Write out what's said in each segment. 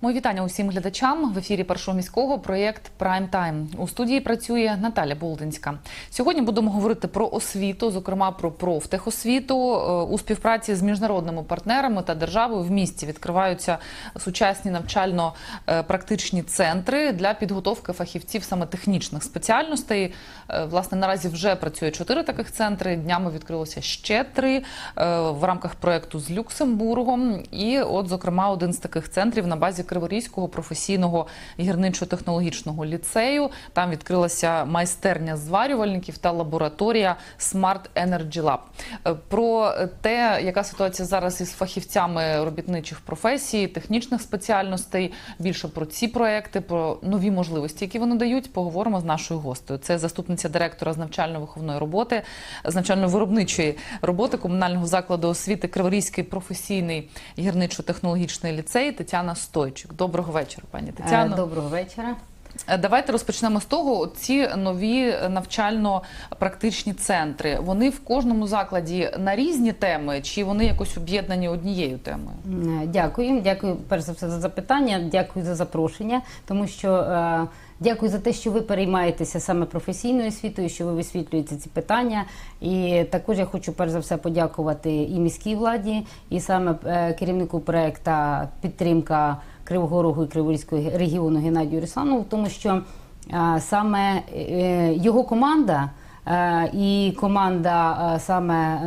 Мої вітання усім глядачам в ефірі першого міського проєкт Прайм Тайм. У студії працює Наталя Болдинська. Сьогодні будемо говорити про освіту, зокрема про профтехосвіту. Е, У співпраці з міжнародними партнерами та державою в місті відкриваються сучасні навчально-практичні центри для підготовки фахівців саме технічних спеціальностей. Е, Власне, наразі вже працює чотири таких центри. Днями відкрилося ще три е, в рамках проекту з Люксембургом. І, от, зокрема, один з таких центрів на базі Криворізького професійного гірничо-технологічного ліцею. Там відкрилася майстерня зварювальників та лабораторія Smart Energy Lab. Е, Про те, яка ситуація зараз із фахівцями робітничих професій, технічних спеціальностей, більше про ці проекти, про нові можливості, які вони дають, поговоримо з нашою гостею. Це заступниця директора з навчально-виховної роботи, з навчально-виробничої роботи комунального закладу освіти Криворізький професійний гірничо-технологічний ліцей Тетяна Стойчик. Доброго вечора, пані Е, Тетяно. Доброго вечора. Е, Давайте розпочнемо з того. Ці нові навчально-практичні центри. Вони в кожному закладі на різні теми, чи вони якось об'єднані однією темою? Е, Дякую. Дякую перш за все за запитання. Дякую за запрошення, тому що дякую за те, що ви переймаєтеся саме професійною освітою, що ви висвітлюєте ці питання. І також я хочу перш за все подякувати і міській владі, і саме керівнику проекту підтримка Кривого Рогу і Криворізького регіону Геннадію Русланову, тому що е, саме е, його команда. Е, І команда саме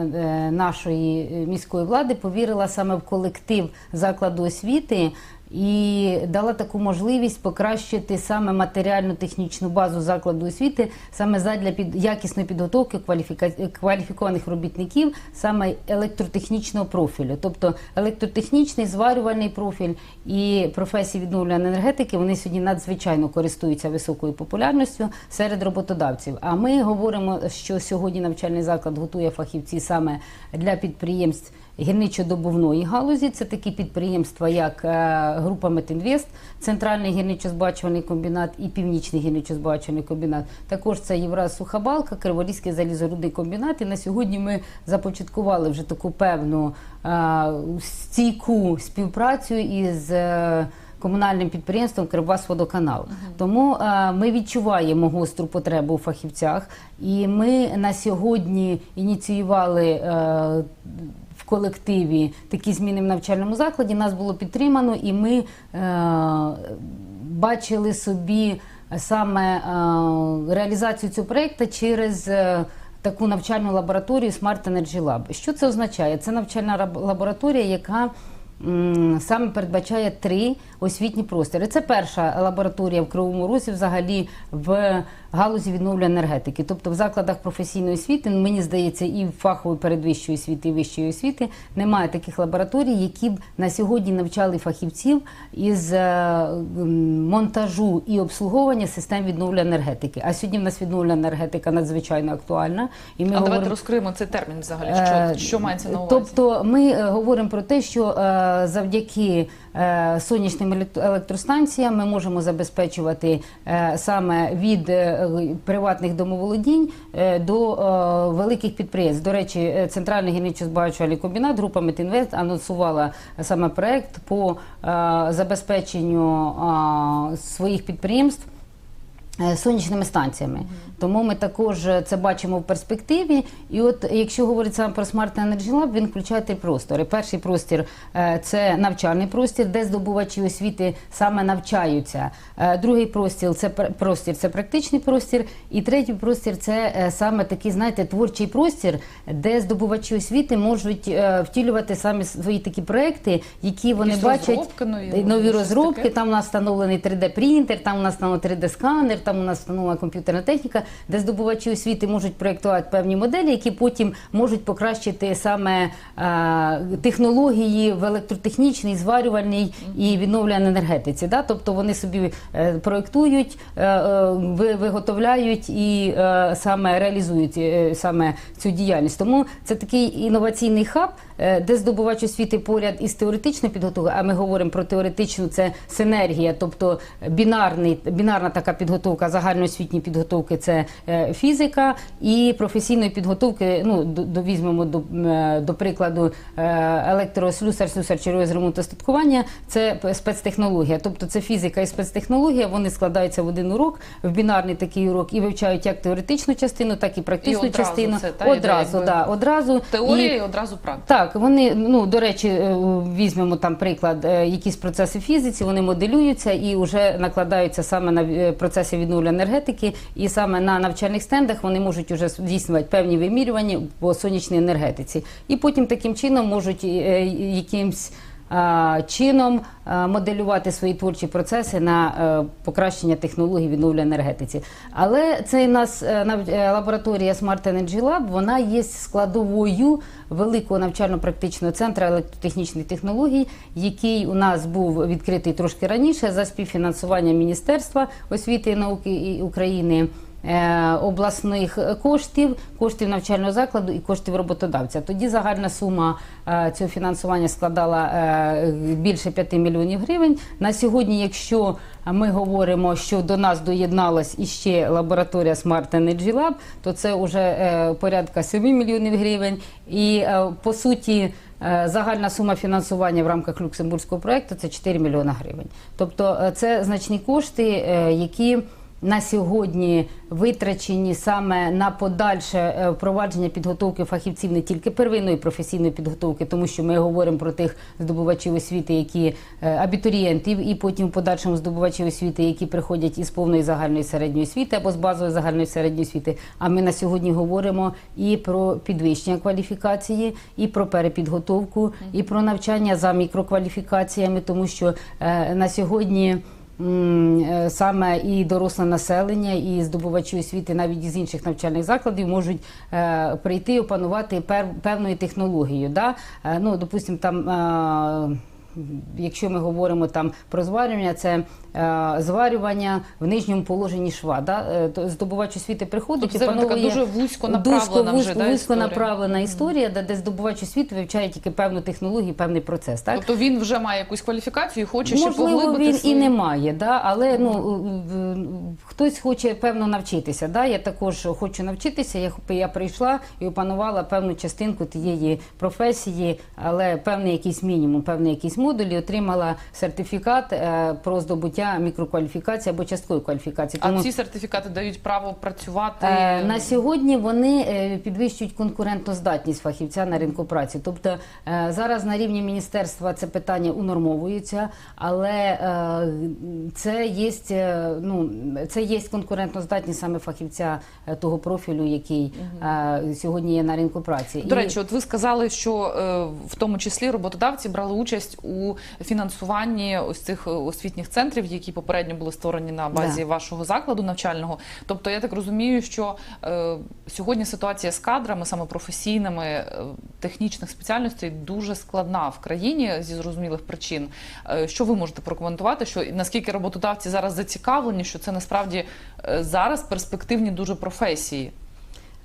нашої міської влади повірила саме в колектив закладу освіти і дала таку можливість покращити саме матеріально-технічну базу закладу освіти саме задля під якісної підготовки кваліфіка- кваліфікованих робітників саме електротехнічного профілю, тобто електротехнічний зварювальний профіль і професії відновлюваної енергетики вони сьогодні надзвичайно користуються високою популярністю серед роботодавців. А ми говоримо, що сьогодні навчальний заклад готує фахівці саме для підприємств. Гірничо-добувної галузі це такі підприємства, як е, група Метінвест, центральний гірничо-збагачувальний комбінат і північний гірничо-збагачувальний комбінат. Також це Євраз Сухабалка, Криворізький залізорудний комбінат. І на сьогодні ми започаткували вже таку певну е, стійку співпрацю із. е, Комунальним підприємством Кривбасводоканал. Тому е, ми відчуваємо гостру потребу у фахівцях, і ми на сьогодні ініціювали в колективі такі зміни в навчальному закладі. Нас було підтримано, і ми е, бачили собі саме е, реалізацію цього проєкту через. е, Таку навчальну лабораторію Smart Energy Lab. Що це означає? Це навчальна лабораторія, яка саме передбачає три освітні простори. Це перша лабораторія в Кривому Розі взагалі в галузі відновлення енергетики. Тобто в закладах професійної освіти, мені здається, і в фахової передвищої освіти, і вищої освіти немає таких лабораторій, які б на сьогодні навчали фахівців із е, монтажу і обслуговування систем відновлення енергетики. А сьогодні в нас відновлена енергетика надзвичайно актуальна. І ми а давайте розкриємо цей термін взагалі. Е, Що, що мається на увазі? Тобто ми е, говоримо про те, що завдяки е, сонячним електростанціям ми можемо забезпечувати е, саме від е, приватних домоволодінь до великих підприємств. До речі, центральний гірничо-збагачувальний комбінат група Метінвест анонсувала саме проект по забезпеченню своїх підприємств. Сонячними станціями, тому ми також е, це бачимо в перспективі. І от якщо говорити саме про Smart Energy Lab, він включає три простори. Перший простір е, це навчальний простір, де здобувачі освіти саме навчаються. Е, Другий простір це пр- простір, це практичний простір. І третій простір це саме такий, знаєте, творчий простір, де здобувачі освіти можуть втілювати самі свої такі проекти, які вони Якісь бачать розробки нові, нові розробки. таке? Там у нас встановлений 3D-принтер, там у нас встановлений 3D-сканер, там у нас встановлена комп'ютерна техніка, де здобувачі освіти можуть проєктувати певні моделі, які потім можуть покращити саме е, технології в електротехнічній, зварювальній і відновлюваній енергетиці. Да? Тобто вони собі е, проєктують, е, виготовляють і саме реалізують саме цю діяльність. Тому це такий інноваційний хаб, де здобувач освіти поряд із теоретичною підготовкою, а ми говоримо про теоретичну, це синергія, тобто бінарний, бінарна така підготовка загальноосвітньої підготовки це е, фізика і професійної підготовки. Ну до, до візьмемо до, е, прикладу е, електрослюсар, слюсар, через ремонт та статкування. Це спецтехнологія, тобто це фізика і спецтехнологія. Вони складаються в один урок, в бінарний такий урок, і вивчають як теоретичну частину, так і практичну І одразу частину. це, та, одразу, да, одразу Теорія І- і одразу практика. так, вони ну до речі, е, візьмемо там приклад, е, якісь процеси фізиці, вони моделюються і вже накладаються саме на е, процеси відновлення енергетики, і саме на навчальних стендах вони можуть вже здійснювати певні вимірювання по сонячній енергетиці, і потім таким чином можуть якимсь. А, Чином моделювати свої творчі процеси на е, покращення технологій відновлення енергетиці. Але це у нас е, е, лабораторія Smart Energy Lab, вона є складовою великого навчально-практичного центру електротехнічних технологій, який у нас був відкритий трошки раніше за співфінансування Міністерства освіти і науки України. Е, Обласних коштів, коштів навчального закладу і коштів роботодавця. Тоді загальна сума е, цього фінансування складала е, більше 5 мільйонів гривень. На сьогодні, якщо ми говоримо, що до нас доєдналась іще лабораторія Smart Energy Lab, то це вже порядка 7 мільйонів гривень. І по суті. Загальна сума фінансування в рамках люксембурзького проекту це 4 мільйона гривень. Тобто це значні кошти, які на сьогодні витрачені саме на подальше е, впровадження підготовки фахівців не тільки первинної професійної підготовки, тому що ми говоримо про тих здобувачів освіти, які е, абітурієнтів, і потім в подальшому здобувачів освіти, які приходять із повної загальної середньої освіти або з базової загальної середньої освіти. А ми на сьогодні говоримо і про підвищення кваліфікації, і про перепідготовку, і про навчання за мікрокваліфікаціями, тому що е, на сьогодні. Е, Саме і доросле населення, і здобувачі освіти навіть із інших навчальних закладів можуть е, прийти і опанувати певною технологією. Да? Е, ну, допустим, там. Якщо ми говоримо там про зварювання, це е, зварювання в нижньому положенні шва. Да? Е, здобувач освіти приходить Тобто і це така дуже вузько направлена вузько, вже, да, вузько історія? направлена історія, де, де здобувач освіти вивчає тільки певну технологію, певний процес. Так? Тобто він вже має якусь кваліфікацію і хоче ще Можливо, поглибити він свої... і не має, да? але ну, хтось хоче певно навчитися. Да? Я також хочу навчитися. Я, я прийшла і опанувала певну частинку тієї професії, але певний якийсь мінімум, певний якийсь модуль і отримала сертифікат е, про здобуття мікрокваліфікації або часткової кваліфікації. А ці сертифікати дають право працювати Е, На сьогодні вони е, підвищують конкурентоздатність фахівця на ринку праці. Тобто зараз на рівні міністерства це питання унормовується, але це є, ну, це є конкурентоздатність саме фахівця того профілю, який сьогодні є на ринку праці. До речі, от ви сказали, що в тому числі роботодавці брали участь у фінансуванні ось цих е, освітніх центрів, які попередньо були створені на базі Да. вашого закладу навчального. Тобто, я так розумію, що е, сьогодні ситуація з кадрами, саме професійними е, технічних спеціальностей, дуже складна в країні зі зрозумілих причин. Е, що ви можете прокоментувати? Що наскільки роботодавці зараз зацікавлені, що це насправді е, зараз перспективні дуже професії?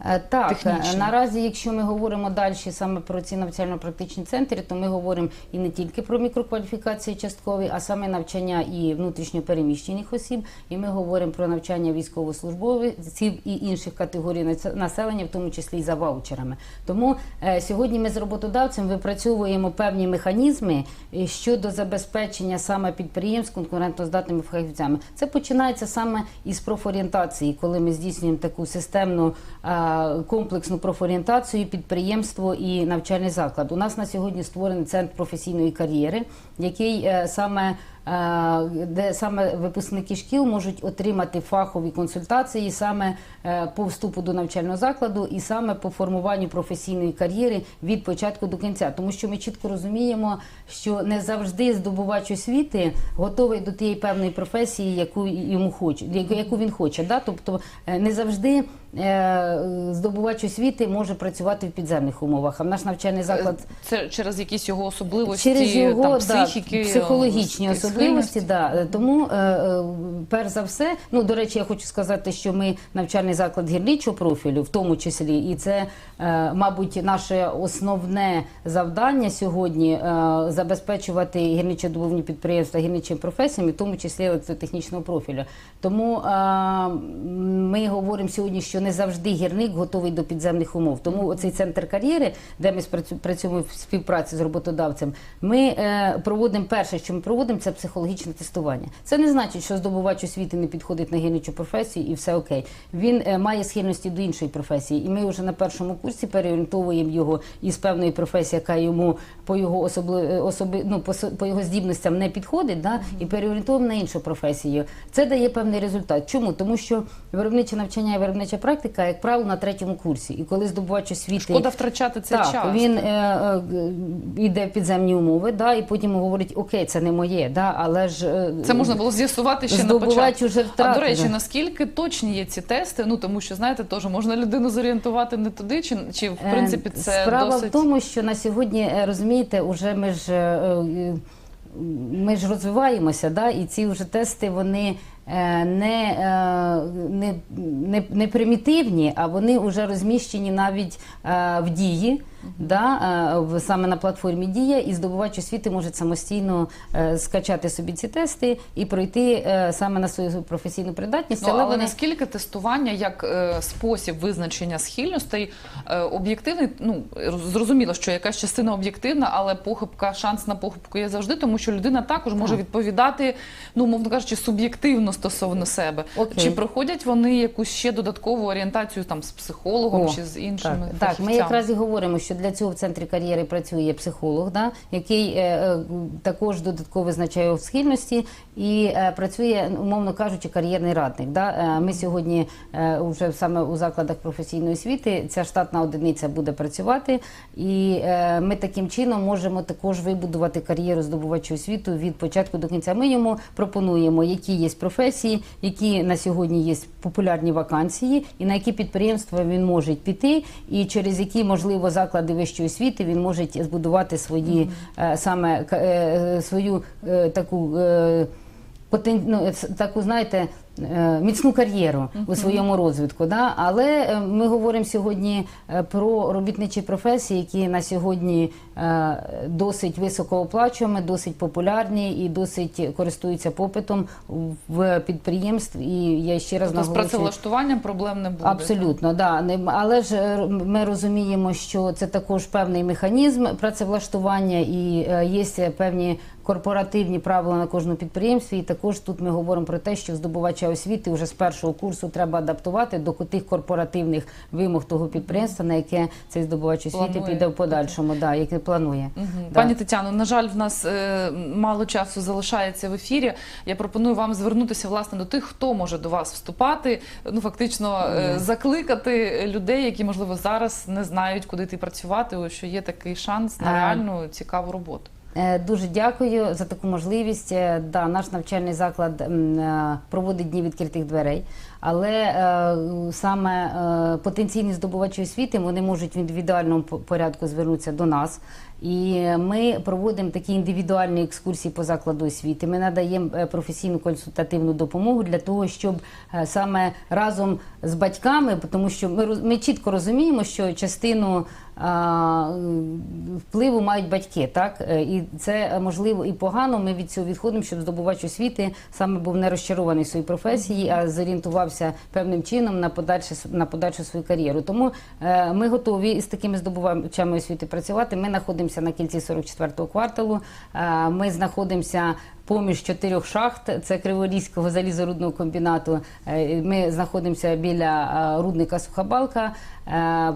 Е, Так, технічні. е, наразі, якщо ми говоримо далі саме про ці навчально-практичні центри, то ми говоримо і не тільки про мікрокваліфікації часткові, а саме навчання і внутрішньопереміщених осіб, і ми говоримо про навчання військовослужбовців і інших категорій населення, в тому числі і за ваучерами. Тому е, сьогодні ми з роботодавцем випрацьовуємо певні механізми е, щодо забезпечення саме підприємств конкурентоздатними фахівцями. Це починається саме із профорієнтації, коли ми здійснюємо таку системну е, комплексну профорієнтацію підприємство і навчальний заклад. У нас на сьогодні створений центр професійної кар'єри, який е, саме де саме випускники шкіл можуть отримати фахові консультації саме е, по вступу до навчального закладу і саме по формуванню професійної кар'єри від початку до кінця. Тому що ми чітко розуміємо, що не завжди здобувач освіти готовий до тієї певної професії, яку йому хоче, яку- він хоче. Да? Тобто е, не завжди е, здобувач освіти може працювати в підземних умовах. А наш навчальний заклад Це через якісь його особливості, через його там, да, психологічні е, особливості. Схильності? Да. Е, Тому, е, е, перш за все, ну до речі, я хочу сказати, що ми навчальний заклад гірничого профілю, в тому числі, і це, е, мабуть, наше основне завдання сьогодні е, забезпечувати гірничодобувні підприємства гірничими професіями, в тому числі електротехнічного профілю. Тому е, ми говоримо сьогодні, що не завжди гірник готовий до підземних умов. Тому оцей центр кар'єри, де ми працюємо в співпраці з роботодавцем, ми е, проводимо перше, що ми проводимо, це психологічне тестування. Це не значить, що здобувач освіти не підходить на гірничу професію і все окей. Він е, має схильності до іншої професії, і ми вже на першому курсі переорієнтовуємо його із певної професії, яка йому по його особли, е, особи, ну, по, по його здібностям не підходить, да, і переорієнтовуємо на іншу професію. Це дає певний результат. Чому? Тому що виробниче навчання і виробнича практика, як правило, на третьому курсі. І коли здобувач освіти Шкода втрачати цей так, час. він е, е, йде в підземні умови, да, і потім говорить, окей, це не моє, да, але ж е, Це можна було з'ясувати ще на початку. уже А до речі, наскільки точні є ці тести? Ну тому що знаєте, теж можна людину зорієнтувати не туди, чи, чи в Е, принципі це Справа досить в тому, що на сьогодні е, розумієте, уже ми ж. Ми ж розвиваємося, да, і ці вже тести вони не, не, не, не примітивні, а вони вже розміщені навіть в дії, да, е, саме на платформі Дія, і здобувач освіти може самостійно е, скачати собі ці тести і пройти е, саме на свою професійну придатність. Ну, але вони- наскільки тестування як спосіб визначення схильностей об'єктивний? Ну зрозуміло, що якась частина об'єктивна, але похибка, шанс на похибку є завжди, тому що людина також може відповідати, ну мовно кажучи, суб'єктивно стосовно себе. Окей. Чи проходять вони якусь ще додаткову орієнтацію там з психологом О, чи з іншими Так, так, ми якраз і говоримо, що для цього в центрі кар'єри працює психолог, да, який е, е, також додатково визначає схильності і е, працює, умовно кажучи, кар'єрний радник. Да. Ми сьогодні вже саме у закладах професійної освіти ця штатна одиниця буде працювати, і ми таким чином можемо також вибудувати кар'єру здобувачу освіту від початку до кінця. Ми йому пропонуємо, які є професії, які на сьогодні є популярні вакансії, і на які підприємства він може піти, і через які можливо заклади вищої освіти він може збудувати свої е, саме е, свою е, таку. е, ну, таку, знаєте, міцну кар'єру у своєму розвитку. Да? Але е, ми говоримо сьогодні е, про робітничі професії, які на сьогодні е, досить високооплачуємо, досить популярні і досить користуються попитом в підприємств. І я ще раз Тобто з працевлаштуванням проблем не буде. Абсолютно, да. Але ж е, ми розуміємо, що це також певний механізм працевлаштування і е, є певні корпоративні правила на кожному підприємстві. І також тут ми говоримо про те, що здобувача освіти вже з першого курсу треба адаптувати до тих корпоративних вимог того підприємства, на яке цей здобувач освіти Планує піде в подальшому, да, яке планує. Да. Пані Тетяно, на жаль, в нас е, мало часу залишається в ефірі. Я пропоную вам звернутися власне до тих, хто може до вас вступати. Ну фактично е, закликати людей, які можливо зараз не знають, куди йти працювати. Що є такий шанс на реальну цікаву роботу. Е, Дуже дякую за таку можливість. Е, Да, наш навчальний заклад е, проводить дні відкритих дверей, але саме потенційні здобувачі освіти вони можуть в індивідуальному порядку звернутися до нас. І ми проводимо такі індивідуальні екскурсії по закладу освіти. Ми надаємо професійну консультативну допомогу для того, щоб саме разом з батьками, тому що ми, ми чітко розуміємо, що частину впливу мають батьки, так Е, і це е, можливо і погано. Ми від цього відходимо, щоб здобувач освіти саме був не розчарований в своїй професії, а зорієнтувався певним чином на подальше на подальшу свою кар'єру. Тому е, ми готові з такими здобувачами освіти працювати. Ми знаходимося на кільці 44-го кварталу. Ми знаходимося. Поміж чотирьох шахт, це Криворізького залізорудного комбінату. Е, Ми знаходимося біля е, рудника Сухабалка. Е,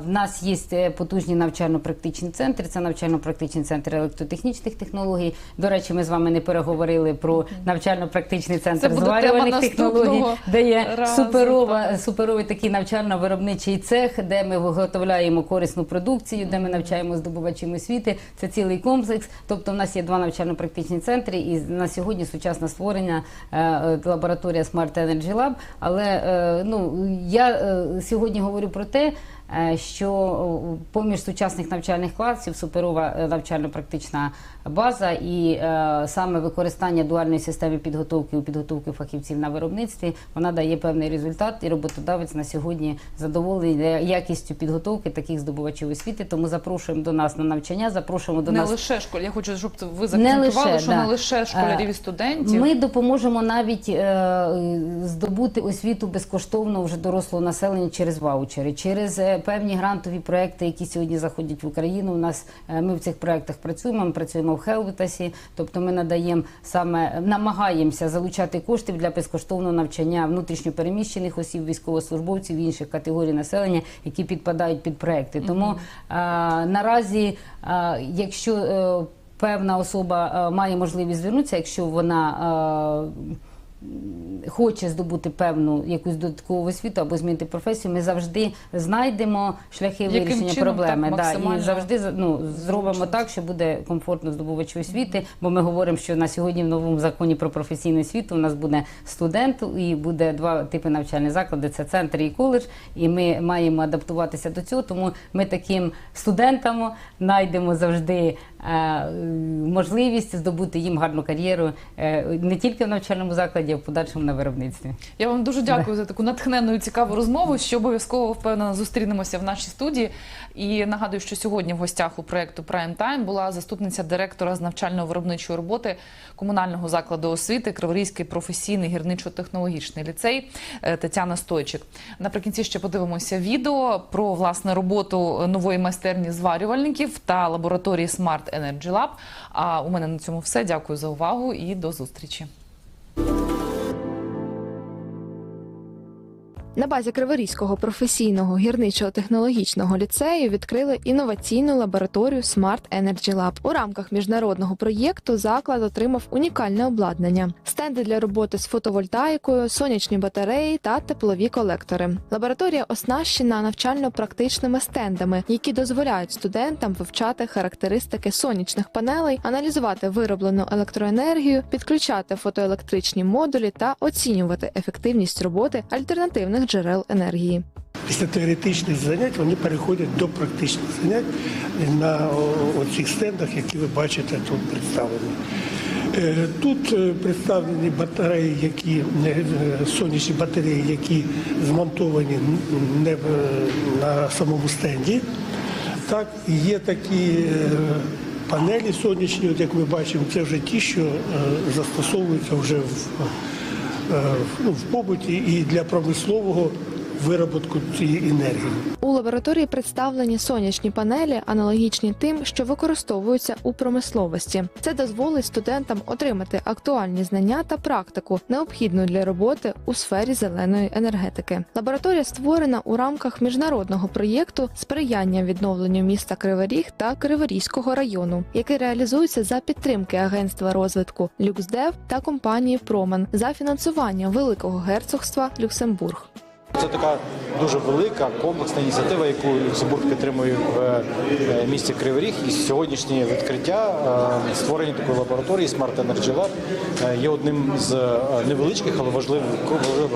В нас є потужні навчально-практичні центри. Це навчально-практичний центр електротехнічних технологій. До речі, ми з вами не переговорили про навчально-практичний центр зварювальних технологій, де є разу, суперова, так. суперовий такий навчально-виробничий цех, де ми виготовляємо корисну продукцію, де ми навчаємо здобувачів освіти. Це цілий комплекс. Тобто, в нас є два навчально-практичні центри, і на сьогодні сучасне створення е, е, лабораторія Smart Energy Lab. Але е, ну я сьогодні говорю про те. Е, Що поміж сучасних навчальних класів суперова е, навчально-практична база і е, саме використання дуальної системи підготовки у підготовки фахівців на виробництві вона дає певний результат, і роботодавець на сьогодні задоволений якістю підготовки таких здобувачів освіти. Тому запрошуємо до нас на навчання, запрошуємо до не нас лише школі. Я хочу, щоб ви Не закцентували, лише, що да. не лише школярів і Е, студентів. Ми допоможемо навіть е, здобути освіту безкоштовно вже дорослого населення через ваучери, через певні грантові проекти, які сьогодні заходять в Україну. У нас е, ми в цих проектах працюємо. Ми працюємо в Хелвітасі, тобто ми надаємо саме намагаємося залучати кошти для безкоштовного навчання внутрішньопереміщених осіб, військовослужбовців і інших категорій населення, які підпадають під проекти. Тому е, наразі, е, якщо е, певна особа е, має можливість звернутися, якщо вона е, хоче здобути певну якусь додаткову освіту або змінити професію, ми завжди знайдемо шляхи Яким вирішення чином проблеми. так да, і завжди ну, зробимо так, що буде комфортно здобувачу освіти, бо ми говоримо, що на сьогодні в новому законі про професійну освіту у нас буде студент і буде два типи навчальних заклади: це центр і коледж. І ми маємо адаптуватися до цього. Тому ми таким студентам знайдемо завжди можливість здобути їм гарну кар'єру е, не тільки в навчальному закладі, а в подальшому на виробництві. Я вам дуже дякую за таку натхненну і цікаву розмову. Що обов'язково впевнено зустрінемося в нашій студії. І нагадую, що сьогодні в гостях у проєкту Prime Time була заступниця директора з навчально-виробничої роботи комунального закладу освіти Криворізький професійний гірничо-технологічний ліцей е, Тетяна Стойчик. Наприкінці ще подивимося відео про власне роботу нової майстерні зварювальників та лабораторії Energy Lab. А у мене на цьому все. Дякую за увагу і до зустрічі. На базі Криворізького професійного гірничо-технологічного ліцею відкрили інноваційну лабораторію Smart Energy Lab. У рамках міжнародного проєкту заклад отримав унікальне обладнання: стенди для роботи з фотовольтаїкою, сонячні батареї та теплові колектори. Лабораторія оснащена навчально-практичними стендами, які дозволяють студентам вивчати характеристики сонячних панелей, аналізувати вироблену електроенергію, підключати фотоелектричні модулі та оцінювати ефективність роботи альтернативних джерел енергії. Після теоретичних занять вони переходять до практичних занять на цих стендах, які ви бачите тут представлені. Е, Тут е, представлені батареї, які е, сонячні батареї, які змонтовані не на самому стенді. Так, є такі панелі сонячні, от як ми бачимо, це вже ті, що застосовуються вже в, ну, в побуті і для промислового вироботку цієї енергії. У лабораторії представлені сонячні панелі, аналогічні тим, що використовуються у промисловості. Це дозволить студентам отримати актуальні знання та практику, необхідну для роботи у сфері зеленої енергетики. Лабораторія створена у рамках міжнародного проєкту сприяння відновленню міста Кривий Ріг та Криворізького району, який реалізується за підтримки Агентства розвитку Люксдев та компанії Проман за фінансування Великого герцогства Люксембург. Це така дуже велика комплексна ініціатива, яку Люксембург підтримує в е, місті Кривий Ріг. І сьогоднішнє відкриття е, створення такої лабораторії Smart Energy Lab е, є одним з е, невеличких, але важливих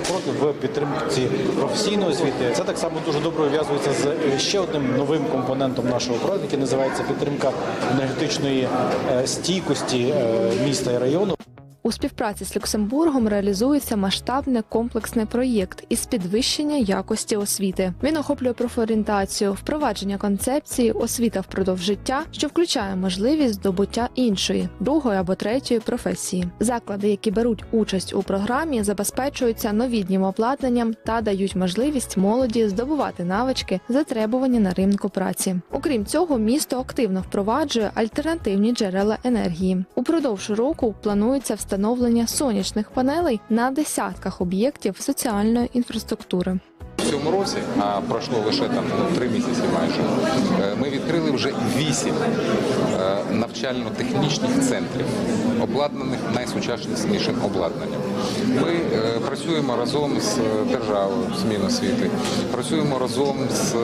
кроків в підтримці професійної освіти. Це так само дуже добре ув'язується з е, ще одним новим компонентом нашого проекту, який називається підтримка енергетичної е, стійкості е, міста і району. У співпраці з Люксембургом реалізується масштабний комплексний проєкт із підвищення якості освіти. Він охоплює профорієнтацію, впровадження концепції, освіта впродовж життя, що включає можливість здобуття іншої, другої або третьої професії. Заклади, які беруть участь у програмі, забезпечуються новітнім обладнанням та дають можливість молоді здобувати навички, затребувані на ринку праці. Окрім цього, місто активно впроваджує альтернативні джерела енергії. Упродовж року планується встановлення сонячних панелей на десятках об'єктів соціальної інфраструктури. В цьому році, а пройшло лише там три місяці майже, е, ми відкрили вже вісім е, навчально-технічних центрів, обладнаних найсучаснішим обладнанням. Ми е, працюємо разом з державою, з Міносвіти, працюємо разом з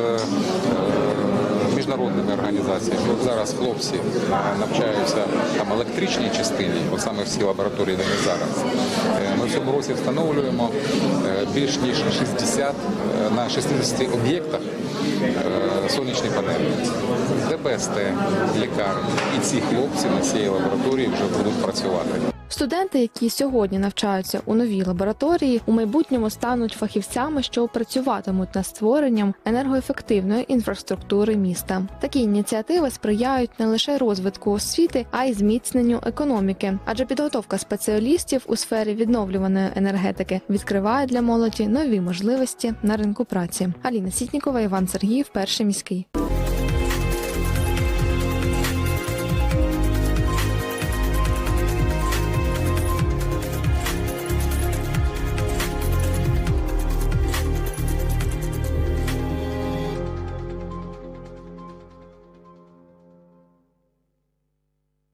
міжнародними організаціями. От зараз хлопці е, навчаються там електричній частині, от саме в цій лабораторії, де ми зараз. Е, Ми в цьому році встановлюємо е, більш ніж 60 е, на 60 об'єктах сонячні панелі. ДБСТ, лікарні. І ці хлопці на цій лабораторії вже будуть працювати. Студенти, які сьогодні навчаються у новій лабораторії, у майбутньому стануть фахівцями, що працюватимуть над створенням енергоефективної інфраструктури міста. Такі ініціативи сприяють не лише розвитку освіти, а й зміцненню економіки, адже підготовка спеціалістів у сфері відновлюваної енергетики відкриває для молоді нові можливості на ринку праці. Аліна Сітнікова, Іван Сергіїв, перший міський.